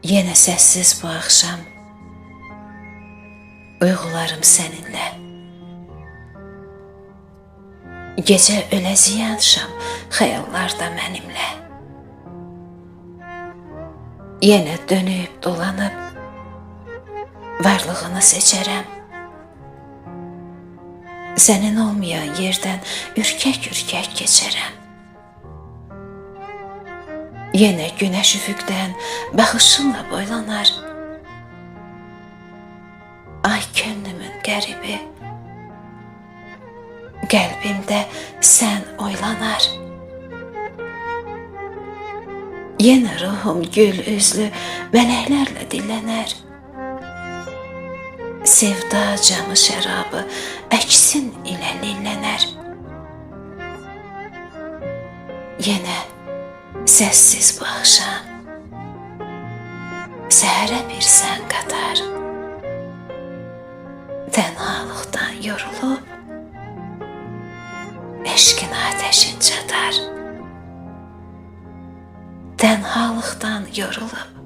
Yenə səssiz bu axşam Uyğularım səninlə. Gecə öləziyən şam xəyallarda mənimlə. Yenə dönüb dolanıb varlığını seçərəm. Sənin olmayan yerdən ürkək-ürkək keçərəm Yenə günəş üfüqdən baxışınla boylanar. Ay könlümün qəribi, qəlbimdə sən oylanar. Yenə ruhum gül üzlü mələklərlə dillənər. Sevda camı şərabı əksin ilə lillənər. Yenə Səssiz bu axşam Səhərə bir sən qatar. Tənhalıqdan yorulub Eşqin ateşin çatar. Tənhalıqdan yorulub